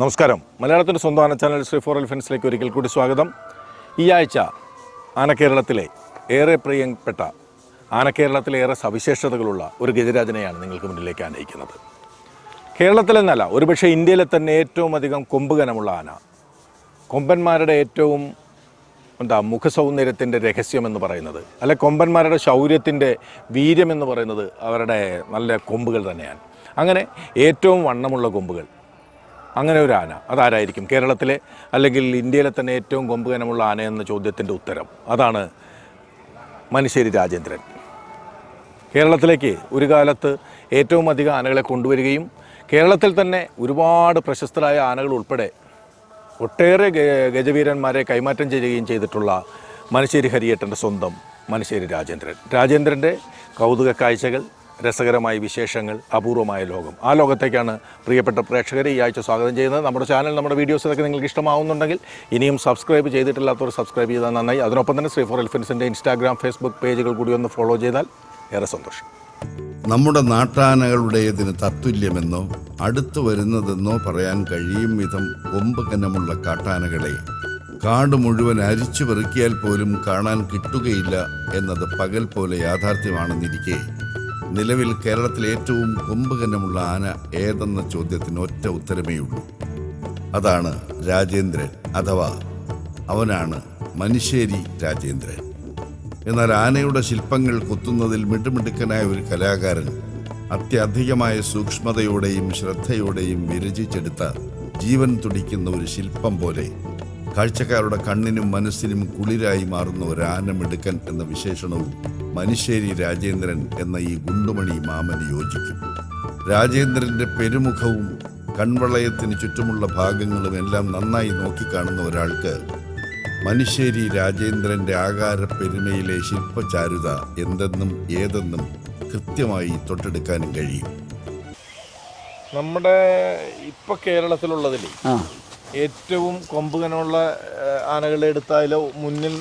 നമസ്കാരം. മലയാളത്തിന്റെ സ്വന്തം ആന ചാനൽ ശ്രീ ഫോർ എലിഫൻസിലേക്ക് ഒരിക്കൽ കൂടി സ്വാഗതം. ഈ ആഴ്ച ആനക്കേരളത്തിലെ ഏറെ പ്രിയപ്പെട്ട ആനക്കേരളത്തിലെ ഏറെ സവിശേഷതകളുള്ള ഒരു ഗജരാജനെയാണ് നിങ്ങൾക്ക് മുന്നിലേക്ക് ആനയിക്കുന്നത്. കേരളത്തിലെന്നല്ല ഒരുപക്ഷെ ഇന്ത്യയിലെ തന്നെ ഏറ്റവും അധികം കൊമ്പുകനമുള്ള ആന. കൊമ്പന്മാരുടെ ഏറ്റവും എന്താ മുഖസൗന്ദര്യത്തിന്റെ രഹസ്യമെന്ന് പറയുന്നത് അല്ലെ കൊമ്പന്മാരുടെ ശൗര്യത്തിന്റെ വീര്യമെന്ന് പറയുന്നത് അവരുടെ നല്ല കൊമ്പുകൾ തന്നെയാണ്. അങ്ങനെ ഏറ്റവും വണ്ണമുള്ള കൊമ്പുകൾ അങ്ങനെ ഒരു ആന. അതാരായിരിക്കും? കേരളത്തിലെ അല്ലെങ്കിൽ ഇന്ത്യയിലെ തന്നെ ഏറ്റവും കൊമ്പുകനമുള്ള ആന എന്ന ചോദ്യത്തിന്റെ ഉത്തരം. അതാണ് മനുശ്ശേരി രാജേന്ദ്രൻ. കേരളത്തിലേക്ക് ഒരു കാലത്ത് ഏറ്റവും അധികം ആനകളെ കൊണ്ടുവരികയും കേരളത്തിൽ തന്നെ ഒരുപാട് പ്രശസ്തരായ ആനകൾ ഉൾപ്പെടെ ഒട്ടേറെ ഗജവീരന്മാരെ കൈമാറ്റം ചെയ്യുകയും ചെയ്തിട്ടുള്ള മനുശ്ശേരി ഹരിയേട്ടന്റെ സ്വന്തം മനുശ്ശേരി രാജേന്ദ്രൻ. രാജേന്ദ്രന്റെ കൗതുക കാഴ്ചകൾ രസകരമായ വിശേഷങ്ങൾ അപൂർവമായ ലോകം. ആ ലോകത്തേക്കാണ് പ്രിയപ്പെട്ട പ്രേക്ഷകരെ ഈ ആഴ്ച സ്വാഗതം ചെയ്യുന്നത്. നമ്മുടെ ചാനൽ നമ്മുടെ വീഡിയോസ് ഇതൊക്കെ നിങ്ങൾക്ക് ഇഷ്ടമാവുന്നുണ്ടെങ്കിൽ ഇനിയും സബ്സ്ക്രൈബ് ചെയ്തിട്ടില്ലാത്തവർ സബ്സ്ക്രൈബ് ചെയ്താൽ നന്നായി. അതിനൊപ്പം തന്നെ ശ്രീ ഫോർ എലിഫൻസിന്റെ ഇൻസ്റ്റാഗ്രാം ഫേസ്ബുക്ക് പേജുകൾ കൂടി ഒന്ന് ഫോളോ ചെയ്താൽ ഏറെ സന്തോഷം. നമ്മുടെ നാട്ടാനകളുടേതിന് തത്തുല്യമെന്നോ അടുത്തു വരുന്നതെന്നോ പറയാൻ കഴിയും വിധം കൊമ്പ് കനമുള്ള കാട്ടാനകളെ കാട് മുഴുവൻ അരിച്ചു പെറുക്കിയാൽ പോലും കാണാൻ കിട്ടുകയില്ല എന്നത് പകൽ പോലെ യാഥാർത്ഥ്യമാണെന്നിരിക്കെ. നിലവിൽ കേരളത്തിൽ ഏറ്റവും കൊമ്പുകന്നമുള്ള ആന ഏതെന്ന ചോദ്യത്തിന് ഒറ്റ ഉത്തരമേയുള്ളൂ അതാണ് രാജേന്ദ്രൻ അഥവാ അവനാണ് മനുശ്ശേരി രാജേന്ദ്രൻ. എന്നാൽ ആനയുടെ ശില്പങ്ങൾ കൊത്തുന്നതിൽ മിടുമിടുക്കനായ ഒരു കലാകാരൻ അത്യധികമായ സൂക്ഷ്മതയോടെയും ശ്രദ്ധയോടെയും വിരചിച്ചെടുത്ത ജീവൻ തുടിക്കുന്ന ഒരു ശില്പം പോലെ കാഴ്ചക്കാരുടെ കണ്ണിനും മനസ്സിനും കുളിരായി മാറുന്ന ഒരു ആനമിടുക്കൻ എന്ന വിശേഷണവും മനുശ്ശേരി രാജേന്ദ്രൻ എന്ന ഈ ഗുണ്ടുമണി മാമന് യോജിക്കും രാജേന്ദ്രന്റെ പെരുമുഖവും കൺവളയത്തിന് ചുറ്റുമുള്ള ഭാഗങ്ങളും എല്ലാം നന്നായി നോക്കിക്കാണുന്ന ഒരാൾക്ക് മനുശ്ശേരി രാജേന്ദ്രന്റെ ആകാര പെരുമയിലെ ശില്പചാരുത എന്തെന്നും ഏതെന്നും കൃത്യമായി തൊട്ടെടുക്കാനും കഴിയും. നമ്മുടെ ഇപ്പൊ കേരളത്തിലുള്ളതിൽ ആ. ഏറ്റവും കൊമ്പുകനുള്ള ആനകളെ എടുത്താലോ മുന്നിൽ?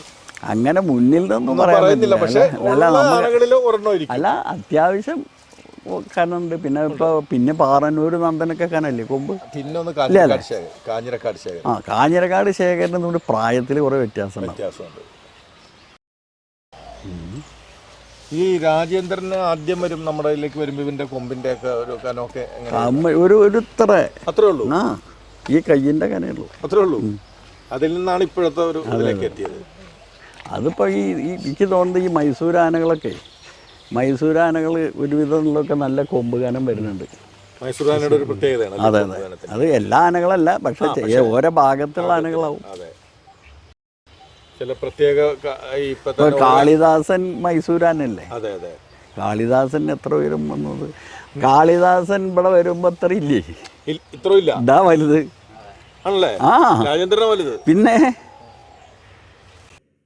അങ്ങനെ മുന്നിൽ നിന്നും പറയുന്നില്ല പക്ഷെ അല്ല അത്യാവശ്യം കനുണ്ട് പിന്നെ ഇപ്പൊ പിന്നെ പാറന്നൂർ നന്ദനൊക്കെ കനല്ലേ കൊമ്പ്? പിന്നെ ഒന്ന് കാഞ്ഞിരക്കാട് ശേഖർ കാഞ്ഞിരക്കാട് ശേഖർ ആ കാഞ്ഞിരക്കാട് ശേഖരന് നമ്മുടെ പ്രായത്തിൽ കുറെ വ്യത്യാസം വ്യത്യാസമുണ്ട്. ഈ രാജേന്ദ്രന് ആദ്യം വരും നമ്മുടെ ഇതിലേക്ക് വരുമ്പോൾ ഇവന്റെ കൊമ്പിന്റെ ഒക്കെ ഒരു കനമൊക്കെ ഒരു ഒരു ഇത്ര. അത്രേ ഉള്ളൂ. ആ. ഈ കയ്യിന്റെ കനയുള്ളൂ അത്രേ ഉള്ളൂ? അതിൽ നിന്നാണ് ഇപ്പോഴത്തെ ഒരു ഇതിലേക്ക് എത്തിയത്. അതിപ്പോൾ ഈ ഈ എനിക്ക് തോന്നുന്നത് ഈ മൈസൂർ ആനകളൊക്കെ മൈസൂർ ആനകൾ നല്ല കൊമ്പ് കനം വരുന്നുണ്ട്. മൈസൂർ ആനയുടെ ഒരു പ്രത്യേകതയാണ് അതെ അതെ അത്. എല്ലാ ആനകളല്ല പക്ഷെ ഓരോ ഭാഗത്തുള്ള ആനകളാവും. അതെ. ചില പ്രത്യേക കാളിദാസൻ മൈസൂരാനല്ലേ അതെ അതെ. കാളിദാസൻ എത്ര ഉയരം വന്നത്? കാളിദാസൻ ഇവിടെ വരുമ്പോ അത്ര ഇല്ലേ? ഇത്ര ഇല്ല. ഇതാ വലുത്. ആ. പിന്നെ?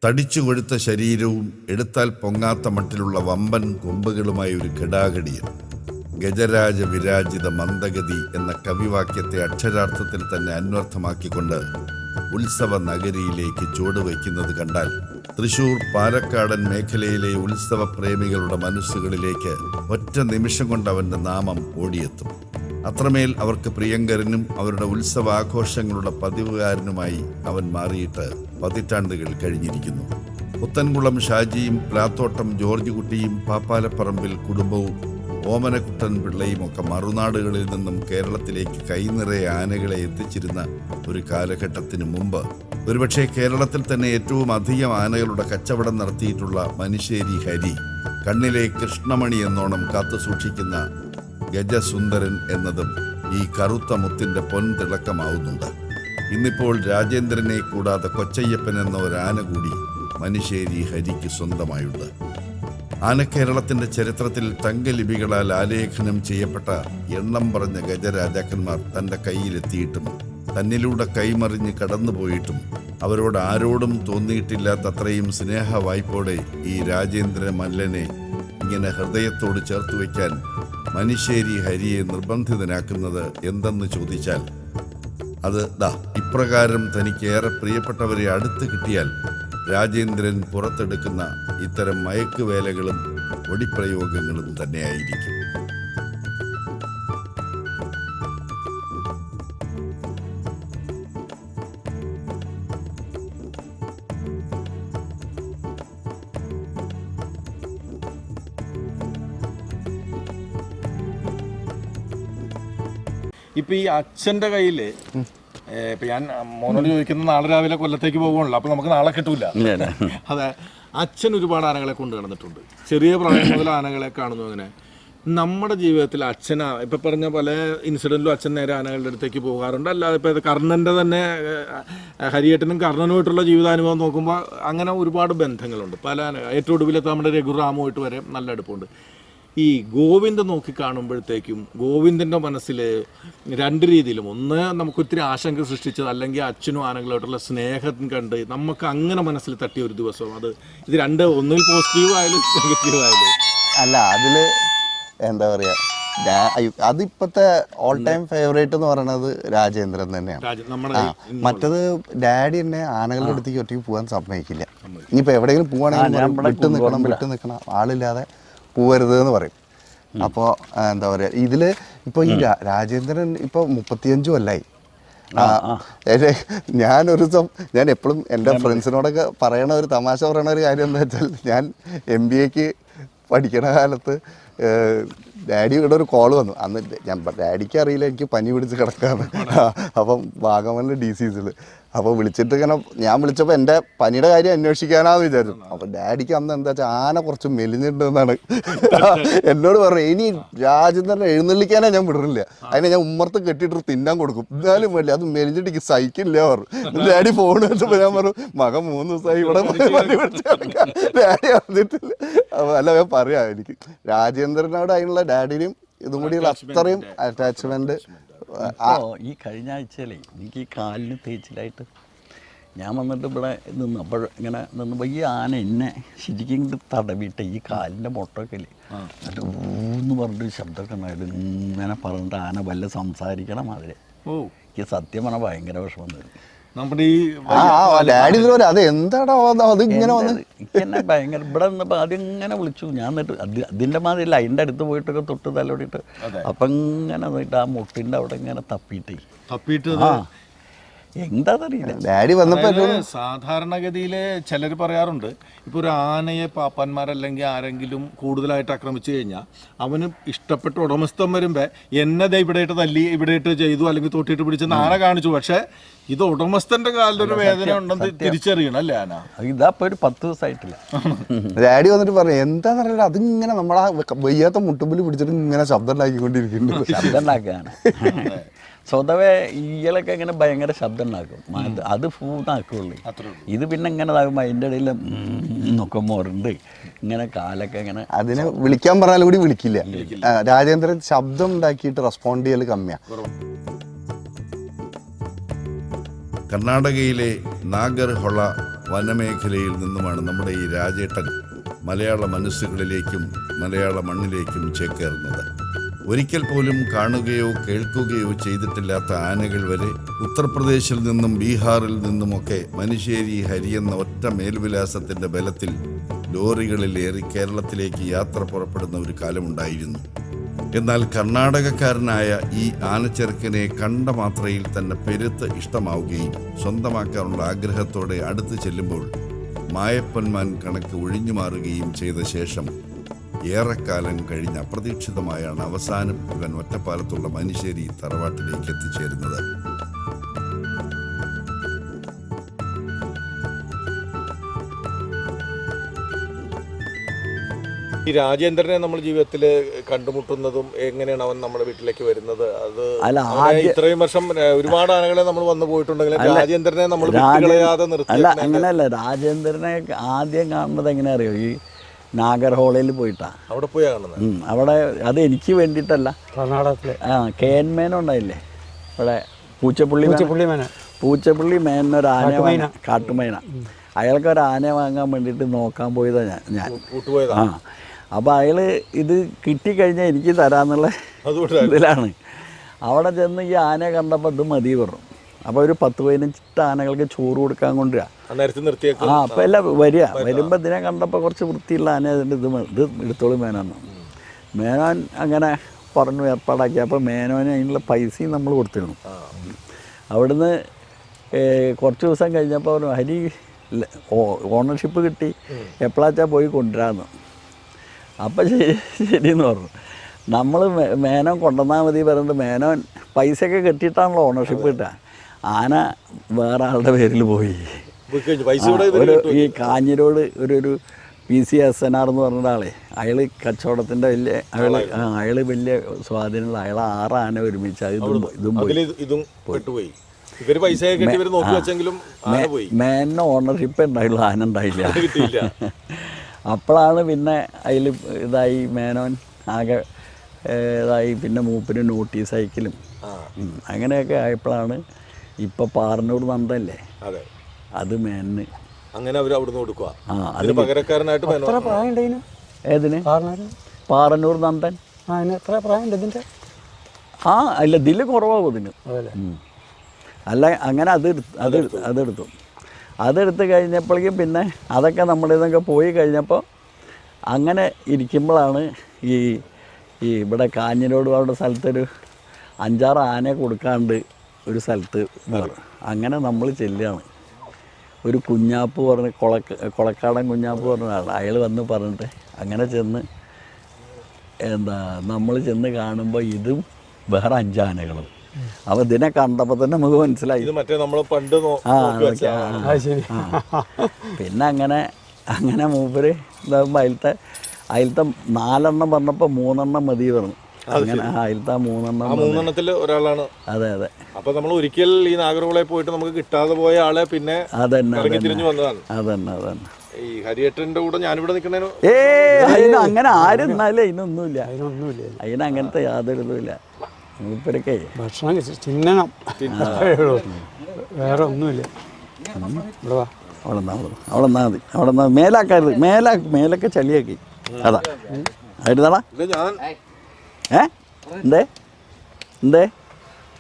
തടിച്ചു കൊഴുത്ത ശരീരവും എടുത്താൽ പൊങ്ങാത്ത മട്ടിലുള്ള വമ്പൻ കൊമ്പുകളുമായി ഒരു ഘടാഘടിയൻ ഗജരാജ വിരാജിത മന്ദഗതി എന്ന കവിവാക്യത്തെ അക്ഷരാർത്ഥത്തിൽ തന്നെ അന്വർത്ഥമാക്കിക്കൊണ്ട് ഉത്സവ നഗരിയിലേക്ക് ചുവടുവയ്ക്കുന്നത് കണ്ടാൽ തൃശൂർ പാലക്കാടൻ മേഖലയിലെ ഉത്സവ പ്രേമികളുടെ മനസ്സുകളിലേക്ക് ഒറ്റ നിമിഷം കൊണ്ട് അവന്റെ നാമം ഓടിയെത്തും. അത്രമേൽ അവർക്ക് പ്രിയങ്കരനും അവരുടെ ഉത്സവാഘോഷങ്ങളുടെ പതിവുകാരനുമായി അവൻ മാറിയിട്ട് പതിറ്റാണ്ടുകൾ കഴിഞ്ഞിരിക്കുന്നു. പുത്തൻകുളം ഷാജിയും പ്ലാത്തോട്ടം ജോർജ് കുട്ടിയും പാപ്പാലപ്പറമ്പിൽ കുടുംബവും ഓമനക്കുട്ടൻ പിള്ളയും ഒക്കെ മറുനാടുകളിൽ നിന്നും കേരളത്തിലേക്ക് കൈനിറയെ ആനകളെ എത്തിച്ചിരുന്ന ഒരു കാലഘട്ടത്തിന് മുമ്പ്. ഒരുപക്ഷെ കേരളത്തിൽ തന്നെ ഏറ്റവും അധികം ആനകളുടെ കച്ചവടം നടത്തിയിട്ടുള്ള മനുശ്ശേരി ഹരി. കണ്ണിലെ കൃഷ്ണമണി എന്നോണം കാത്തു സൂക്ഷിക്കുന്ന ഗജസുന്ദരൻ എന്നതും ഈ കറുത്ത മുത്തിന്റെ പൊൻ തിളക്കമാവുന്നുണ്ട് ഇന്നിപ്പോൾ രാജേന്ദ്രനെ കൂടാതെ കൊച്ചയ്യപ്പൻ എന്ന ഒരു ആന കൂടി മനുശ്ശേരി ഹരിക്ക് സ്വന്തമായുണ്ട്. ആനക്കേരളത്തിന്റെ ചരിത്രത്തിൽ തങ്കലിപികളാൽ ആലേഖനം ചെയ്യപ്പെട്ട എണ്ണം പറഞ്ഞ ഗജരാജാക്കന്മാർ തന്റെ കയ്യിലെത്തിയിട്ടും തന്നിലൂടെ കൈമറിഞ്ഞ് കടന്നുപോയിട്ടും അവരോട് ആരോടും തോന്നിയിട്ടില്ലാത്തത്രയും സ്നേഹ വായ്പോടെ ഈ രാജേന്ദ്ര മല്ലനെ ഇങ്ങനെ ഹൃദയത്തോട് ചേർത്ത് വയ്ക്കാൻ മനുശ്ശേരി ഹരിയെ നിർബന്ധിതനാക്കുന്നത് എന്തെന്ന് ചോദിച്ചാൽ അത് ദാ ഇപ്രകാരം തനിക്ക് ഏറെ പ്രിയപ്പെട്ടവരെ അടുത്ത് കിട്ടിയാൽ രാജേന്ദ്രൻ പുറത്തെടുക്കുന്ന ഇത്തരം മയക്കുവേലകളും ഒടിപ്രയോഗങ്ങളും തന്നെയായിരിക്കും. ഇപ്പൊ ഈ അച്ഛന്റെ കയ്യിൽ ഏ, ഇപ്പൊ ഞാൻ മോനോട് ചോദിക്കുന്നത് നാളെ രാവിലെ കൊല്ലത്തേക്ക് പോകുകയാണല്ലോ അപ്പൊ നമുക്ക് നാളെ കിട്ടൂല. അതെ അച്ഛൻ ഒരുപാട് ആനകളെ കൊണ്ട് നടന്നിട്ടുണ്ട്. ചെറിയ പ്രായം മുതൽ ആനകളെ കാണുന്നു അങ്ങനെ. നമ്മുടെ ജീവിതത്തിൽ അച്ഛന ഇപ്പൊ പറഞ്ഞ പല ഇൻസിഡന്റിലും അച്ഛൻ നേരെ ആനകളുടെ അടുത്തേക്ക് പോകാറുണ്ട്. അല്ലാതെ ഇപ്പൊ കർണന്റെ തന്നെ ഹരിയേട്ടനും കർണനുമായിട്ടുള്ള ജീവിതാനുഭവം നോക്കുമ്പോൾ അങ്ങനെ ഒരുപാട് ബന്ധങ്ങളുണ്ട്. പല ആന ഏറ്റവും ഒടുവിലത്തെ നമ്മുടെ രഘുറാമുമായിട്ട് വരെ നല്ല അടുപ്പമുണ്ട്. ഈ ഗോവിന്ദൻ നോക്കി കാണുമ്പോഴത്തേക്കും ഗോവിന്ദന്റെ മനസ്സിൽ രണ്ട് രീതിയിലും. ഒന്ന് നമുക്ക് ഒത്തിരി ആശങ്ക സൃഷ്ടിച്ചത് അല്ലെങ്കിൽ അച്ഛനും ആനകളോട്ടുള്ള സ്നേഹം കണ്ട് നമുക്ക് അങ്ങനെ മനസ്സിൽ തട്ടിയ ഒരു ദിവസം അത് ഇത് രണ്ട് ഒന്നിൽ പോസിറ്റീവ് ആയാലും നെഗറ്റീവ് ആയാലും. അല്ല അതിൽ എന്താ പറയുക അതിപ്പോഴത്തെ ഓൾ ടൈം ഫേവറേറ്റ് എന്ന് പറയുന്നത് രാജേന്ദ്രൻ തന്നെയാണ്. ആ മറ്റത് ഡാഡി എന്നെ ആനകളുടെ അടുത്തേക്ക് ഒറ്റയ്ക്ക് പോകാൻ സമ്മതിക്കില്ല. ഇനിയിപ്പോൾ എവിടെയെങ്കിലും പോവാണെങ്കിൽ വിട്ട് നിൽക്കണം വിട്ടു നിൽക്കണം ആളില്ലാതെ പോവരുത് എന്ന് പറയും അപ്പോൾ എന്താ പറയുക ഇതിൽ ഇപ്പോൾ ഈ രാജേന്ദ്രൻ ഇപ്പോൾ മുപ്പത്തിയഞ്ചു കൊല്ലായി. ഞാൻ ഒരു ഞാനൊരു ദിവസം ഞാൻ എപ്പോഴും എന്റെ ഫ്രണ്ട്സിനോടൊക്കെ പറയണ ഒരു തമാശ പറയണ ഒരു കാര്യം എന്താ വെച്ചാൽ ഞാൻ എം ബി എക്ക് പഠിക്കണ കാലത്ത് ഡാഡി ഇവിടെ ഒരു കോൾ വന്നു. അന്ന് ഞാൻ ഡാഡിക്ക് അറിയില്ല എനിക്ക് പനി പിടിച്ച് കിടക്കാന്ന്. അപ്പം വാഗമണിൽ ഡിസീസിൽ അപ്പോൾ വിളിച്ചിട്ട് ഇങ്ങനെ ഞാൻ വിളിച്ചപ്പോൾ എന്റെ പനിയുടെ കാര്യം അന്വേഷിക്കാനാന്ന് വിചാരിച്ചു. അപ്പോൾ ഡാഡിക്ക് അന്ന് എന്താ വെച്ചാൽ ആന കുറച്ച് മെലിഞ്ഞിട്ടുണ്ടെന്നാണ്. എന്നോട് പറഞ്ഞു ഇനി രാജേന്ദ്രനെ എഴുന്നള്ളിക്കാനേ ഞാൻ വിടുന്നില്ല അതിനെ ഞാൻ ഉമ്മർത്ത് കെട്ടിയിട്ട് തിന്നാൻ കൊടുക്കും. എന്നാലും വേണ്ടി അത് മെലിഞ്ഞിട്ട് എനിക്ക് സഹിക്കില്ല പറഞ്ഞു. ഡാഡി ഫോൺ വെച്ചപ്പോൾ ഞാൻ പറഞ്ഞു മകൻ മൂന്ന് ദിവസമായി ഇവിടെ പനി ഡാഡി അറിഞ്ഞിട്ടില്ല. അപ്പോൾ അല്ല ഞാൻ പറയാം എനിക്ക് രാജേന്ദ്രനോട് അതിനുള്ള ഡാഡിനും ഇതും കൂടി അത്രയും അറ്റാച്ച്മെന്റ് അപ്പോൾ ഈ കഴിഞ്ഞ ആഴ്ചയിലേ എനിക്ക് ഈ കാലിന് തേച്ചിലായിട്ട് ഞാൻ വന്നിട്ട് ഇവിടെ നിന്ന് അപ്പോൾ ഇങ്ങനെ നിന്ന് ഈ ആന എന്നെ ശരിക്കും ഇങ്ങോട്ട് തടവിയിട്ട് ഈ കാലിന്റെ മുട്ടൊക്കെ ഇല്ലേ? എന്നിട്ട് ഊന്ന് പറഞ്ഞിട്ട് ശബ്ദമൊക്കെ ഉണ്ടായിട്ട് ഇങ്ങനെ പറഞ്ഞിട്ട് ആന വല്ല സംസാരിക്കണം മാതിരി. ഓ. എനിക്ക് സത്യം പറഞ്ഞാൽ ഭയങ്കര വിഷമം വരും നമ്മുടെ ഈ ഡാഡി ഇതിലൊരു അത് എന്താടാ അത് ഇങ്ങനെ വന്ന് ഭയങ്കര ഇവിടെ നിന്നപ്പോൾ ആദ്യം ഇങ്ങനെ വിളിച്ചു. ഞാൻ എന്നിട്ട് അത് അതിന്റെ മാതിരി ലൈന്റെ അടുത്ത് പോയിട്ടൊക്കെ തൊട്ട് തലോടിയിട്ട് അപ്പം ഇങ്ങനെ ആ മുട്ടിന്റെ അവിടെ ഇങ്ങനെ തപ്പിയിട്ടേ. തപ്പിയിട്ട് എന്താണെന്നറിയില്ല ഡാഡി വന്നപ്പോ അതായത് സാധാരണഗതിയിൽ ചിലർ പറയാറുണ്ട്. ഇപ്പോൾ ഒരു ആനയെ പാപ്പന്മാരല്ലെങ്കിൽ ആരെങ്കിലും കൂടുതലായിട്ട് ആക്രമിച്ചു കഴിഞ്ഞാൽ അവന് ഇഷ്ടപ്പെട്ട ഉടമസ്ഥൻ വരുമ്പോൾ എന്നെ ദേ ഇവിടെ ഇട്ട് തല്ലി ഇവിടെ ഇട്ട് ചെയ്തു അല്ലെങ്കിൽ തൊട്ടിട്ട് പിടിച്ചെന്ന് ആന കാണിച്ചു. പക്ഷേ ഇത് ഉടമസ്ഥന്റെ കാലിലൊരു വേദന ഉണ്ടെന്ന് തിരിച്ചറിയണം അല്ലേ ആന? ഇതാ ഇപ്പോൾ ഒരു പത്ത് ദിവസമായിട്ടില്ല ഡാഡി വന്നിട്ട് പറഞ്ഞു എന്താണെന്നറിയില്ല അതിങ്ങനെ നമ്മളാ വയ്യാത്ത മുട്ടുമ്പിൽ പിടിച്ചിട്ട് ഇങ്ങനെ ശബ്ദം ഉണ്ടാക്കിക്കൊണ്ടിരിക്കുന്നുണ്ട്. ശബ്ദം ഉണ്ടാക്കുകയാണ്. സ്വതവേ ഈയലൊക്കെ ഇങ്ങനെ ഭയങ്കര ശബ്ദം ഉണ്ടാക്കും. അത് ഫൂന്നാക്കുള്ളൂ ഇത് പിന്നെ ഇങ്ങനെ ഇതാകുമ്പോൾ അതിന്റെ ഇടയിൽ എന്നൊക്കെ മുറുണ്ട് ഇങ്ങനെ കാലൊക്കെ ഇങ്ങനെ അതിനെ വിളിക്കാൻ പറഞ്ഞാലും കൂടി വിളിക്കില്ല. രാജേന്ദ്രൻ ശബ്ദം ഉണ്ടാക്കിയിട്ട് റെസ്പോണ്ട് ചെയ്യൽ കമ്മിയാ. കർണാടകയിലെ നാഗർഹൊള വനമേഖലയിൽ നിന്നുമാണ് നമ്മുടെ ഈ രാജേട്ടൻ മലയാള മനസ്സുകളിലേക്കും മലയാള മണ്ണിലേക്കും ചേക്കേറുന്നത്. ഒരിക്കൽ പോലും കാണുകയോ കേൾക്കുകയോ ചെയ്തിട്ടില്ലാത്ത ആനകൾ വരെ ഉത്തർപ്രദേശിൽ നിന്നും ബീഹാറിൽ നിന്നുമൊക്കെ മനുശ്ശേരി ഹരി എന്ന ഒറ്റ മേൽവിലാസത്തിന്റെ ബലത്തിൽ ലോറികളിൽ ഏറി കേരളത്തിലേക്ക് യാത്ര പുറപ്പെടുന്ന ഒരു കാലമുണ്ടായിരുന്നു. എന്നാൽ കർണാടകക്കാരനായ ഈ ആനച്ചെറുക്കനെ കണ്ട മാത്രയിൽ തന്നെ പെരുത്ത് ഇഷ്ടമാവുകയും സ്വന്തമാക്കാനുള്ള ആഗ്രഹത്തോടെ അടുത്ത് ചെല്ലുമ്പോൾ മായപ്പന്മാൻ കണക്ക് ഒഴിഞ്ഞു മാറുകയും ചെയ്ത ശേഷം ഏറെക്കാലം കഴിഞ്ഞ് അപ്രതീക്ഷിതമായാണ് അവസാനം മകൻ ഒറ്റപ്പാലത്തുള്ള മനുശ്ശേരി തറവാട്ടിലേക്ക് എത്തിച്ചേരുന്നത്. ഈ രാജേന്ദ്രനെ നമ്മൾ ജീവിതത്തിൽ കണ്ടുമുട്ടുന്നതും എങ്ങനെയാണ് അവൻ നമ്മുടെ വീട്ടിലേക്ക് വരുന്നത്? അത് അല്ല, ഇത്രയും വർഷം ഒരുപാട് ആനകളെ നമ്മൾ വന്നു പോയിട്ടുണ്ടെങ്കിലും രാജേന്ദ്രനെ നമ്മൾ നിർത്തി അല്ല അങ്ങനെയല്ല രാജേന്ദ്രനെ ആദ്യം കാണുന്നത് എങ്ങനെയാ അറിയോ? ഈ നാഗർഹോളയിൽ പോയിട്ടാണ് അവിടെ പോയാ അവിടെ അത് എനിക്ക് വേണ്ടിയിട്ടല്ല. കർണാടകത്തിലെ. ആ കെ എൻ ഉണ്ടായില്ലേ? ഇവിടെ പൂച്ചപ്പുള്ളി പൂച്ചപ്പുള്ളി മേന. പൂച്ചപ്പുള്ളി മേനൊരു ആന വാങ്ങ- കാട്ടുമൈന. അയാൾക്ക് ഒരു ആന വാങ്ങാൻ വേണ്ടിയിട്ട് നോക്കാൻ പോയതാണ് ഞാൻ ഞാൻ. ആ. അപ്പോൾ അയാൾ ഇത് കിട്ടിക്കഴിഞ്ഞാൽ എനിക്ക് തരാമെന്നുള്ള ഇതിലാണ്. അവിടെ ചെന്ന് ഈ ആന കണ്ടപ്പോൾ ഇത് മതി പറഞ്ഞു. അപ്പോൾ ഒരു പത്ത് പതിനഞ്ച് ആനകൾക്ക് ചോറ് കൊടുക്കാൻ കൊണ്ടുവരിക ആ അപ്പോൾ എല്ലാം വരിക. വരുമ്പോൾ ഇതിനെ കണ്ടപ്പോൾ കുറച്ച് വൃത്തിയുള്ള ആന അതിന്റെ ഇത് ഇത് എടുത്തോളും മേനോന്ന് മേനോൻ അങ്ങനെ പറഞ്ഞു ഏർപ്പാടാക്കി. അപ്പോൾ മേനോന് അതിനുള്ള പൈസയും നമ്മൾ കൊടുത്തിരുന്നു. അവിടുന്ന് കുറച്ച് ദിവസം കഴിഞ്ഞപ്പോൾ പറഞ്ഞു ഹരി ഓണർഷിപ്പ് കിട്ടി. എപ്പോഴാച്ചാ പോയി കൊണ്ടുവരാമെന്ന് അപ്പം ശരി ശരിയെന്ന് പറഞ്ഞു. നമ്മൾ മേനോൻ കൊണ്ടുവന്നാൽ മതി പറഞ്ഞിട്ട് മേനോൻ പൈസയൊക്കെ കെട്ടിയിട്ടാണല്ലോ ഓണർഷിപ്പ് കിട്ടുക ആന വേറെ ആളുടെ പേരിൽ പോയി. ഒരു ഈ കാഞ്ഞിരോട് ഒരു ഒരു P C S N R എന്ന് പറഞ്ഞ ആളെ അയാൾ കച്ചവടത്തിന്റെ വലിയ അയാൾ അയാൾ അയാൾ വലിയ സ്വാധീനമുള്ള അയാൾ ആറ് ആന ഒരുമിച്ച്. അത് ഇതും ഇതും പോയി. മേന ഓണർഷിപ്പ് ഉണ്ടായുള്ളൂ ആന ഉണ്ടായില്ല. അപ്പോഴാണ് പിന്നെ അതിൽ ഇതായി മേനോൻ ആകെ ഇതായി പിന്നെ മൂപ്പിന് നോട്ടീസ് അയക്കലും. അങ്ങനെയൊക്കെ ആയപ്പോഴാണ് ഇപ്പോൾ പാറിനോട് നന്ദല്ലേ? അതെ. അത് മേനിന്. അങ്ങനെ അവർ അവിടുന്ന് കൊടുക്കുക ആ അത് അതിന് പകരക്കാരനായിട്ട് മേനോൻ എത്ര പ്രായം ഉണ്ടതിന് ഏതിന്? പാറന്നൂർ നന്ദൻ. ആ അതിന് എത്ര പ്രായം ഉണ്ട് ഇതിന്റെ ആ അല്ല ഇതിൽ കുറവാകും ഇതിന് അതല്ലേ? ഉം. അല്ല അങ്ങനെ അത് എടുത്ത് അത് എടുത്ത് അതെടുത്തു. അതെടുത്ത്. കഴിഞ്ഞപ്പോഴേക്കും പിന്നെ അതൊക്കെ നമ്മുടെ ഇതൊക്കെ പോയി കഴിഞ്ഞപ്പോൾ അങ്ങനെ ഇരിക്കുമ്പോഴാണ് ഈ ഈ ഇവിടെ കാഞ്ഞിരോട് പറഞ്ഞ സ്ഥലത്തൊരു അഞ്ചാറ് ആനയെ കൊടുക്കാണ്ട് ഒരു സ്ഥലത്ത്. അങ്ങനെ നമ്മൾ ചെല്ലുകയാണ്. ഒരു കുഞ്ഞാപ്പ് പറഞ്ഞ് കൊളക്ക കൊളക്കാടൻ കുഞ്ഞാപ്പ് പറഞ്ഞ ആൾ അയാൾ വന്ന് പറഞ്ഞിട്ട് അങ്ങനെ ചെന്ന് എന്താ നമ്മൾ ചെന്ന് കാണുമ്പോൾ ഇതും വേറെ അഞ്ചാനകളും. അപ്പം ഇതിനെ കണ്ടപ്പോൾ തന്നെ നമുക്ക് മനസ്സിലായി. ഇത് മറ്റേ നമ്മൾ പണ്ട് ആ നോക്കി വെച്ച ആ. അത് ശരി. പിന്നെ അങ്ങനെ അങ്ങനെ മൂപ്പര് ഇതാകുമ്പോൾ അതിലത്തെ അതിലത്തെ നാലെണ്ണം പറഞ്ഞപ്പോൾ മൂന്നെണ്ണം മതി പറഞ്ഞു. അങ്ങനെ അതിലത്തെ മൂന്നെണ്ണം ആ മൂന്നെണ്ണത്തിൽ ഒരാളാണ്. അതെ അതെ. അപ്പൊ നമ്മൾ ഒരിക്കൽ ഈ നാഗർകോളെ പോയിട്ട് നമുക്ക് കിട്ടാതെ പോയ ആളെ പിന്നെ അതന്നെ തിരിഞ്ഞു വന്നതാണ്. അതന്നെ അതന്നെ. ഈ ഹരിയേട്ടന്റെ കൂടെ ഞാനിവിടെ നിൽക്കുന്നതിന് ഏ അതിന് അങ്ങനെ ആരും എന്നാലും അതിനൊന്നുമില്ല. അതിനൊന്നുമില്ല. അതിന് അങ്ങനത്തെ യാതൊരു ഇതുമില്ല മൂപ്പരൊക്കെ ഭക്ഷണം തിന്നണം. വേറെ ഒന്നുമില്ല. ഇവിടെ വാ. അവിടെ നിന്നാ അവിടെ നിന്നാ മതി. അവിടെ നിന്നാ മേലാക്കരുത് മേലാ മേലൊക്കെ ചളിയാക്കി. അതാ. ആയിരുന്നാടാ എന്തേ? എന്തേ?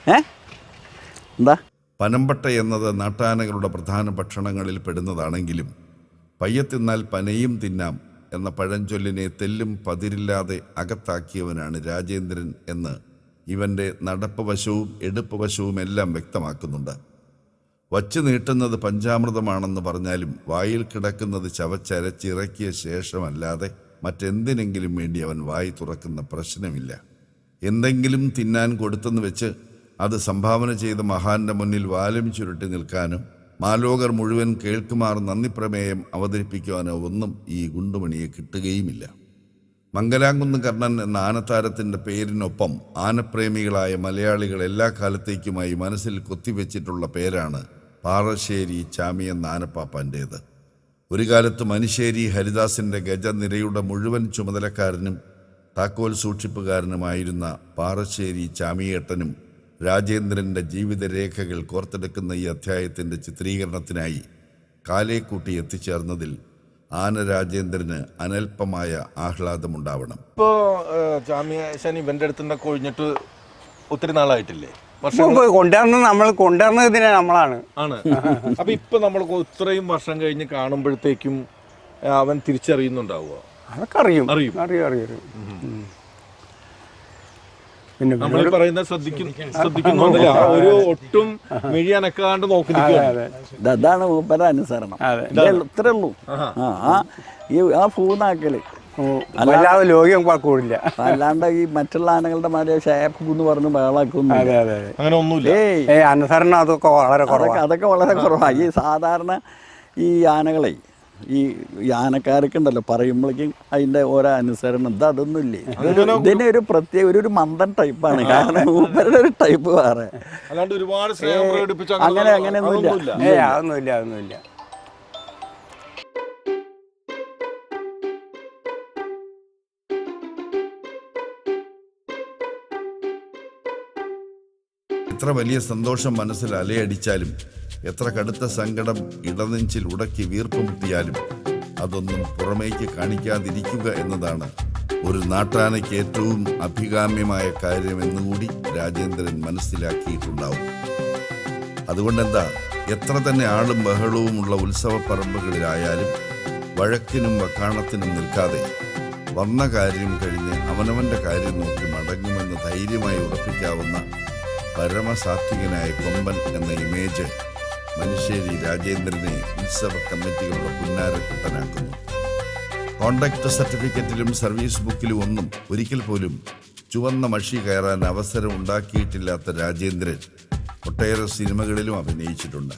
എന്താ? പനമ്പട്ട എന്നത് നാട്ടാനകളുടെ പ്രധാന ഭക്ഷണങ്ങളിൽ പെടുന്നതാണെങ്കിലും പയ്യ തിന്നാൽ പനയും തിന്നാം എന്ന പഴഞ്ചൊല്ലിനെ തെല്ലും പതിരില്ലാതെ അകത്താക്കിയവനാണ് രാജേന്ദ്രൻ എന്ന് ഇവന്റെ നടപ്പ് വശവും എടുപ്പ് വശവും എല്ലാം വ്യക്തമാക്കുന്നുണ്ട്. വച്ചു നീട്ടുന്നത് പഞ്ചാമൃതമാണെന്ന് പറഞ്ഞാലും വായിൽ കിടക്കുന്നത് ചവച്ചരച്ചിറക്കിയ ശേഷമല്ലാതെ മറ്റെന്തിനെങ്കിലും വേണ്ടി അവൻ വായി തുറക്കുന്ന പ്രശ്നമില്ല. എന്തെങ്കിലും തിന്നാൻ കൊടുത്തെന്ന് വെച്ച് അത് സംഭാവന ചെയ്ത മഹാന്റെ മുന്നിൽ വാലും ചുരുട്ടി നിൽക്കാനും മാലോകർ മുഴുവൻ കേൾക്കുമാർ നന്ദിപ്രമേയം അവതരിപ്പിക്കുവാനോ ഒന്നും ഈ ഗുണ്ടുമണിയെ കിട്ടുകയുമില്ല. മംഗലാംകുന്ന് കർണൻ എന്ന ആനത്താരത്തിന്റെ പേരിനൊപ്പം ആനപ്രേമികളായ മലയാളികൾ എല്ലാ കാലത്തേക്കുമായി മനസ്സിൽ കൊത്തിവെച്ചിട്ടുള്ള പേരാണ് പാറശ്ശേരി ചാമി എന്ന ആനപ്പാപ്പാന്റേത് ഒരു കാലത്ത് മനുശ്ശേരി ഹരിദാസിന്റെ ഗജനിരയുടെ മുഴുവൻ ചുമതലക്കാരനും താക്കോൽ സൂക്ഷിപ്പുകാരനുമായിരുന്ന പാറശ്ശേരി ചാമിയേട്ടനും രാജേന്ദ്രന്റെ ജീവിതരേഖകൾ കോർത്തെടുക്കുന്ന ഈ അധ്യായത്തിന്റെ ചിത്രീകരണത്തിനായി കാലേക്കൂട്ടി എത്തിച്ചേർന്നതിൽ ആന രാജേന്ദ്രന് അനൽപമായ ആഹ്ലാദമുണ്ടാവണം. ഇപ്പോ ചാമിയേശൻ ഇവന്റെ അടുത്തുനിന്നൊക്കെ ഒഴിഞ്ഞിട്ട് ഒത്തിരി നാളായിട്ടില്ലേ? വർഷം ഇപ്പൊ നമ്മൾ കൊണ്ടുവന്നത് നമ്മളാണ്. ആണ്. അപ്പൊ ഇപ്പൊ നമ്മൾ ഇത്രയും വർഷം കഴിഞ്ഞ് കാണുമ്പോഴത്തേക്കും അവൻ തിരിച്ചറിയുന്നുണ്ടാവുക അതൊക്കെ അറിയും. അറിയും. അറിയും അറിയും പിന്നെ നമ്മൾ ഈ പറയുന്നത് ശ്രദ്ധിക്കും ശ്രദ്ധിക്കുന്നുണ്ടല്ല. ഒരു ഒട്ടും മിഴി അനക്കാണ്ട് നോക്കി അതാണ് മൂപ്പര അനുസരണം അതെ. ഇത്രേ ഉള്ളൂ. ആ ആ ഈ ആ ഫൂന്നാക്കൽ ഓ, വല്ലാതെ ലോകം കൂടില്ല അല്ലാണ്ട് ഈ മറ്റുള്ള ആനകളുടെ മാതിരി ഷേപ്പ് എന്ന് പറഞ്ഞ് ബഹളാക്കൊന്നും അതെ അതെ അതെ. അങ്ങനെ ഒന്നുമില്ല. ഏയ്. അനുസരണം അതൊക്കെ വളരെ കുറവാണ് അതൊക്കെ വളരെ കുറവാണ് ഈ സാധാരണ ഈ ആനകളെ ഈ ആനക്കാരൊക്കെ ഉണ്ടല്ലോ പറയുമ്പോഴേക്കും അതിന്റെ ഓരോ അനുസരണം. ഇത് അതൊന്നുമില്ലേ? ഇതിന് ഒരു പ്രത്യേക ഒരു ഒരു മന്ദൻ ടൈപ്പാണ്. കാരണം മൂപ്പരുടെ ഒരു ടൈപ്പ് വേറെ. അങ്ങനെ അങ്ങനെയൊന്നുമില്ല. ഏ അതൊന്നുമില്ല അതൊന്നുമില്ല. എത്ര വലിയ സന്തോഷം മനസ്സിൽ അലയടിച്ചാലും എത്ര കടുത്ത സങ്കടം ഇടനെഞ്ചിൽ ഉടക്കി വീർപ്പുമുട്ടിയാലും അതൊന്നും പുറമേക്ക് കാണിക്കാതിരിക്കുക എന്നതാണ് ഒരു നാട്ടാനയ്ക്ക് ഏറ്റവും അഭികാമ്യമായ കാര്യമെന്നുകൂടി രാജേന്ദ്രൻ മനസ്സിലാക്കിയിട്ടുണ്ടാവും. അതുകൊണ്ടെന്താ എത്ര തന്നെ ആളും ബഹളവുമുള്ള ഉത്സവ പറമ്പുകളിലായാലും വഴക്കിനും വക്കാണത്തിനും നിൽക്കാതെ വന്ന കാര്യം കഴിഞ്ഞ് അവനവന്റെ കാര്യം നോക്കി മടങ്ങുമെന്ന് ധൈര്യമായി ഉറപ്പിക്കാവുന്ന പരമസാത്വികനായ കൊമ്പൻ എന്ന ഇമേജ് മനുശ്ശേരി രാജേന്ദ്രനെ ഉത്സവ കമ്മിറ്റികളുടെ പുന്നാരക്കുട്ടനാക്കുന്നു. കോണ്ടാക്ട് സർട്ടിഫിക്കറ്റിലും സർവീസ് ബുക്കിലും ഒന്നും ഒരിക്കൽ പോലും ചുവന്ന മഷി കയറാൻ അവസരം ഉണ്ടാക്കിയിട്ടില്ലാത്ത രാജേന്ദ്രൻ ഒട്ടേറെ സിനിമകളിലും അഭിനയിച്ചിട്ടുണ്ട്.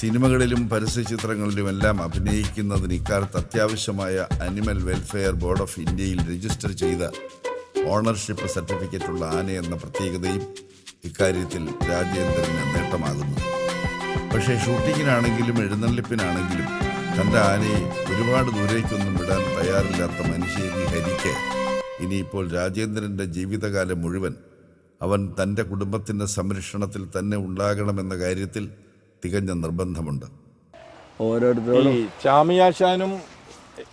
സിനിമകളിലും പരസ്യചിത്രങ്ങളിലുമെല്ലാം അഭിനയിക്കുന്നതിന് ഇക്കാലത്ത് അത്യാവശ്യമായ അനിമൽ വെൽഫെയർ ബോർഡ് ഓഫ് ഇന്ത്യയിൽ രജിസ്റ്റർ ചെയ്ത ഓണർഷിപ്പ് സർട്ടിഫിക്കറ്റുള്ള ആന എന്ന പ്രത്യേകതയും ഇക്കാര്യത്തിൽ രാജേന്ദ്രന് നേട്ടമാകുന്നു. പക്ഷേ ഷൂട്ടിങ്ങിനാണെങ്കിലും എഴുന്നള്ളിപ്പിനാണെങ്കിലും തന്റെ ആനയെ ഒരുപാട് ദൂരേക്കൊന്നും വിടാൻ തയ്യാറില്ലാത്ത മനുഷ്യരി ഹരിക്ക്. ഇനിയിപ്പോൾ രാജേന്ദ്രന്റെ ജീവിതകാലം മുഴുവൻ അവൻ തന്റെ കുടുംബത്തിന്റെ സംരക്ഷണത്തിൽ തന്നെ ഉണ്ടാകണമെന്ന കാര്യത്തിൽ തികഞ്ഞ നിർബന്ധമുണ്ട്. ഓരോരുത്തരും ചാമിയാശാനും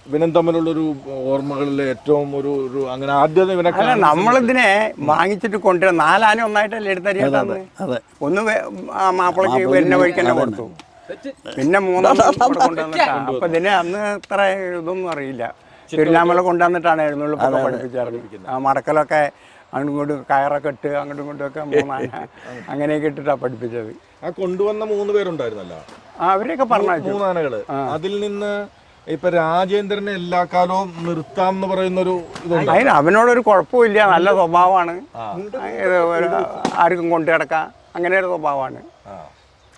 ഇവനും തമ്മിലുള്ളൊരു ഓർമ്മകളിലെ ഏറ്റവും ഒരു ഒരു അങ്ങനെ ആദ്യം ഇവനെ അല്ല നമ്മളിതിനെ വാങ്ങിച്ചിട്ട് കൊണ്ടുവരാം നാലാനും ഒന്നായിട്ടല്ലേ എടുത്തറിയാം അതെ ഒന്ന് ആ മാപ്പിളക്ക് വരുന്ന വഴിക്ക് തന്നെ കൊടുത്തു. പിന്നെ മൂന്നാം അപ്പൊ ഇതിനെ അന്ന് ഇത്ര ഇതൊന്നും അറിയില്ല. തിരുനാമല കൊണ്ടുവന്നിട്ടാണ് എഴുന്നള്ളിപ്പൊക്കെ ആ മടക്കലൊക്കെ അങ്ങോട്ടും ഇങ്ങോട്ടും കയറൊക്കെ ഇട്ട് അങ്ങോട്ടും ഇങ്ങോട്ടും ഒക്കെ മൂന്നാന അങ്ങനെയൊക്കെ ഇട്ടിട്ടാണ് പഠിപ്പിച്ചത്. ആ കൊണ്ടുവന്ന മൂന്ന് പേരുണ്ടായിരുന്നല്ലോ? അവരെയൊക്കെ പറഞ്ഞു മൂന്നാനകൾ. അതിൽ നിന്ന് ഇപ്പൊ രാജേന്ദ്രനെ എല്ലാ കാലവും നിർത്താം എന്ന് പറയുന്ന ഒരു ഇതുണ്ട് അതിന് അവനോടൊരു കുഴപ്പമില്ല നല്ല സ്വഭാവമാണ് ഇത് ഒരു ആർക്കും കൊണ്ടു കിടക്കാം അങ്ങനെ ഒരു സ്വഭാവമാണ്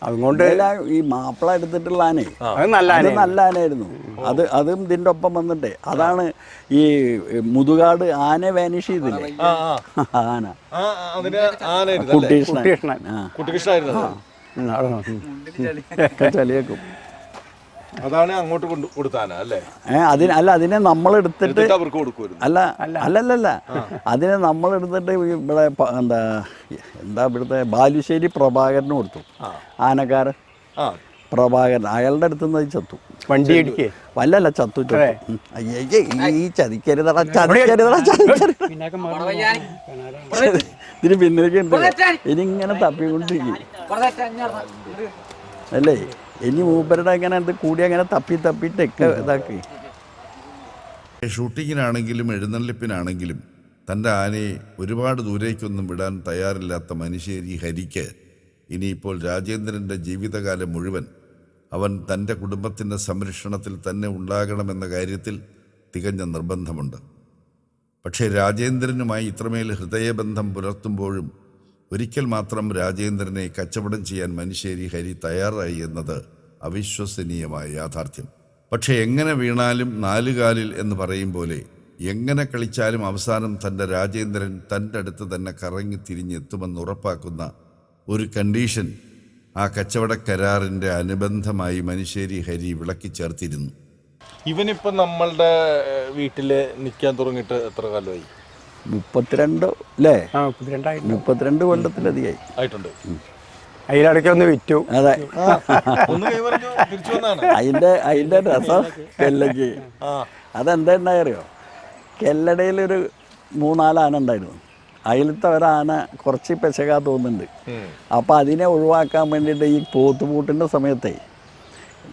അതുകൊണ്ട് ഈ മാപ്പിള എടുത്തിട്ടുള്ള ആനേ അത് നല്ല അത് നല്ല ആനയായിരുന്നു അത് അതും ഇതിന്റെ ഒപ്പം വന്നിട്ടേ അതാണ് ഈ മുതുകാട് ആന വാനിഷ് ചെയ്തില്ലേ ആ ആ ആന കുട്ടികൃഷ്ണൻ കുട്ടികൃഷ്ണൻ ചളിയേക്കും അതാണ് അങ്ങോട്ട് കൊണ്ട് കൊടുത്താനാ അല്ലേ? ഏഹ് അതിന് അല്ല അതിനെ നമ്മൾ എടുത്തിട്ട് അവർക്ക് കൊടുക്കുമായിരുന്നു. അല്ല അല്ലല്ലല്ല അതിനെ നമ്മൾ എടുത്തിട്ട് ഇവിടെ പ- എന്താ എന്താ ഇവിടുത്തെ ബാലുശ്ശേരി പ്രഭാകരന് കൊടുത്തു. ആനക്കാരൻ. ആ. പ്രഭാകരൻ അയാളുടെ അടുത്ത് നിന്ന് അത് ചത്തു. വണ്ടി അടിക്കേ വല്ലല്ല ചത്തു ചത്തു. ഉം. അയ്യയ്യേ, ഈ ചതിക്കരുതടാ ചതിക്കരുതടാ ചതിക്കരുത് ഇതിന് പിന്നിലേക്ക് ഉണ്ട്. ഇനി ഇങ്ങനെ തപ്പിക്കൊണ്ടിരിക്കും. അല്ലേ? ഇനി മൂപ്പരുടെ അങ്ങനെ എന്ത് കൂടി അങ്ങനെ തപ്പി തപ്പിട്ടൊക്കെ ഇതാക്കി. ഷൂട്ടിങ്ങിനാണെങ്കിലും എഴുന്നള്ളിപ്പിനാണെങ്കിലും തന്റെ ആനയെ ഒരുപാട് ദൂരേക്കൊന്നും വിടാൻ തയ്യാറില്ലാത്ത മനുഷ്യരി ഹരിക്ക് ഇനിയിപ്പോൾ രാജേന്ദ്രന്റെ ജീവിതകാലം മുഴുവൻ അവൻ തന്റെ കുടുംബത്തിന്റെ സംരക്ഷണത്തിൽ തന്നെ ഉണ്ടാകണമെന്ന കാര്യത്തിൽ തികഞ്ഞ നിർബന്ധമുണ്ട്. പക്ഷേ രാജേന്ദ്രനുമായി ഇത്രമേൽ ഹൃദയബന്ധം പുലർത്തുമ്പോഴും ഒരിക്കൽ മാത്രം രാജേന്ദ്രനെ കച്ചവടം ചെയ്യാൻ മനുഷ്യരി ഹരി തയ്യാറായി എന്നത് അവിശ്വസനീയമായ യാഥാർത്ഥ്യം. പക്ഷേ എങ്ങനെ വീണാലും നാലുകാലിൽ എന്ന് പറയും പോലെ എങ്ങനെ കളിച്ചാലും അവസാനം തന്റെ രാജേന്ദ്രൻ തന്റെ അടുത്ത് തന്നെ കറങ്ങി തിരിഞ്ഞെത്തുമെന്ന് ഉറപ്പാക്കുന്ന ഒരു കണ്ടീഷൻ ആ കച്ചവട കരാറിന്റെ അനുബന്ധമായി മനുഷ്യരി ഹരി വിളക്കി ചേർത്തിരുന്നു. ഇവനിപ്പോൾ നമ്മളുടെ വീട്ടിൽ നിൽക്കാൻ തുടങ്ങിയിട്ട് എത്ര കാലമായി? മുപ്പത്തിരണ്ട് അല്ലേ മുപ്പത്തിരണ്ട് കൊല്ലത്തിലധികമായി. ആയിട്ടുണ്ട്. അതിലിടയ്ക്ക് ഒന്ന് വിറ്റു. അതെ. ഒന്ന് കൈ പറഞ്ഞു തിരിച്ചു വന്നാണ്. അതിന്റെ അതിന്റെ രസം കെല്ലയ്ക്ക്. അതെന്താ ഉണ്ടായറിയോ കെല്ലടയിലൊരു മൂന്നാൽ ആന ഉണ്ടായിരുന്നു. അതിലത്തെ ഒരാന കുറച്ച് പെശകാ തോന്നുന്നുണ്ട്. അപ്പോൾ അതിനെ ഒഴിവാക്കാൻ വേണ്ടിയിട്ട് ഈ പോത്തുപൂട്ടിന്റെ സമയത്തെ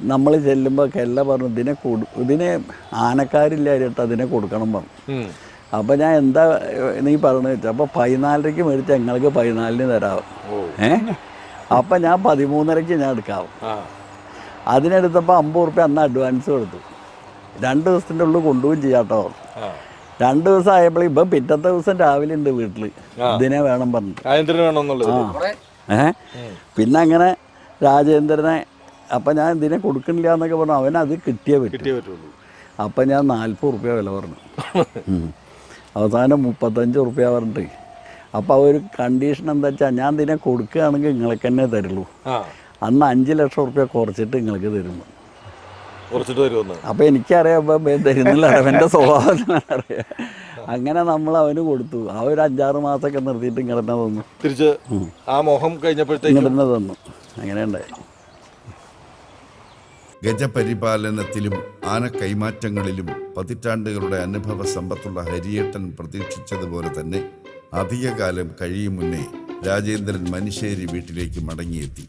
നമ്മൾ ചെല്ലുമ്പോൾ കെല്ല പറഞ്ഞു ഇതിനെ കൊടു ഇതിനെ ആനക്കാരില്ല അതിനെ കൊടുക്കണം പറഞ്ഞു. അപ്പോൾ ഞാൻ എന്താ നീ പറഞ്ഞു വെച്ചാൽ അപ്പോൾ പതിനാലരയ്ക്ക് മേടിച്ച് ഞങ്ങൾക്ക് പതിനാലിന് തരാം ഏ? അപ്പം ഞാൻ പതിമൂന്നരയ്ക്ക് ഞാൻ എടുക്കാം. അതിനെടുത്തപ്പോൾ അമ്പത് റുപ്യ അന്ന് അഡ്വാൻസ് കൊടുത്തു. രണ്ട് ദിവസത്തിന്റെ ഉള്ളിൽ കൊണ്ടുപോയി ചെയ്യാട്ടോ രണ്ട് ദിവസം ആയപ്പോൾ ഇപ്പം പിറ്റത്തെ ദിവസം രാവിലെ ഉണ്ട് വീട്ടിൽ ഇതിനെ വേണം പറഞ്ഞു ആ ഏ? പിന്നെ അങ്ങനെ രാജേന്ദ്രനെ അപ്പം ഞാൻ ഇതിനെ കൊടുക്കണില്ല എന്നൊക്കെ പറഞ്ഞു. അവനത് അത് കിട്ടിയേ പറ്റും അപ്പം ഞാൻ നാൽപ്പത് റുപ്യ വില പറഞ്ഞു. അവസാനം മുപ്പത്തഞ്ച് റുപ്യ പറഞ്ഞിട്ട്. അപ്പോൾ ആ ഒരു കണ്ടീഷൻ എന്താ വെച്ചാൽ ഞാൻ ഇതിനെ കൊടുക്കുകയാണെങ്കിൽ നിങ്ങൾക്ക് തന്നെ തരുള്ളൂ അന്ന് അഞ്ച് ലക്ഷം റുപ്യ കുറച്ചിട്ട് നിങ്ങൾക്ക് തരുന്നു. കുറച്ചിട്ട് അപ്പോൾ എനിക്കറിയാം തരുന്നില്ല അവന്റെ സ്വഭാവം അറിയാം. അങ്ങനെ നമ്മൾ അവന് കൊടുത്തു. ആ ഒരു അഞ്ചാറ് മാസമൊക്കെ നിർത്തിയിട്ട് ഇങ്ങനെ തന്നെ. തന്നു തിരിച്ച് ആ മോഹം കഴിഞ്ഞപ്പോഴത്തേക്ക് ഇങ്ങനെ തന്നെ. തന്നു അങ്ങനെ ഉണ്ടായി ഗജപരിപാലനത്തിലും ആന കൈമാറ്റങ്ങളിലും പതിറ്റാണ്ടുകളുടെ അനുഭവ സമ്പത്തുള്ള ഹരിയേട്ടൻ പ്രതീക്ഷിച്ചതുപോലെ തന്നെ അധികകാലം കഴിയും മുന്നേ രാജേന്ദ്രൻ മനുശ്ശേരി വീട്ടിലേക്ക് മടങ്ങിയെത്തി.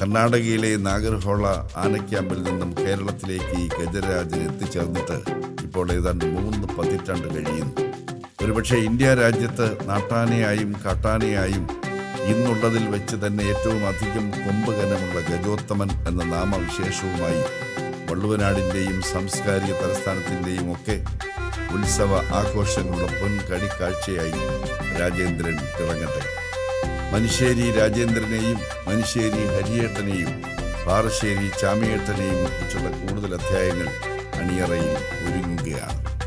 കർണാടകയിലെ നാഗർഹോള ആനക്യാമ്പിൽ നിന്നും കേരളത്തിലേക്ക് ഈ ഗജരാജൻ എത്തിച്ചേർന്നിട്ട് ഇപ്പോൾ ഏതാണ്ട് മൂന്ന് പതിറ്റാണ്ട് കഴിയുന്നു. ഒരുപക്ഷെ ഇന്ത്യ രാജ്യത്ത് നാട്ടാനയായും കാട്ടാനയായും ഇന്നുള്ളതിൽ വെച്ച് തന്നെ ഏറ്റവും അധികം കൊമ്പ് കനമുള്ള ഗജോത്തമൻ എന്ന നാമവിശേഷവുമായി വള്ളുവനാടിന്റെയും സാംസ്കാരിക തലസ്ഥാനത്തിന്റെയും ഒക്കെ ഉത്സവ ആഘോഷങ്ങളുടെ പൊൻകടിക്കാഴ്ചയായി രാജേന്ദ്രൻ തിളങ്ങട്ടെ. മനുശ്ശേരി രാജേന്ദ്രനെയും മനുശ്ശേരി ഹരിയേട്ടനെയും പാറശ്ശേരി ചാമിയേട്ടനെയും കുറിച്ചുള്ള കൂടുതൽ അധ്യായങ്ങൾ അണിയറയിൽ ഒരുങ്ങുകയാണ്.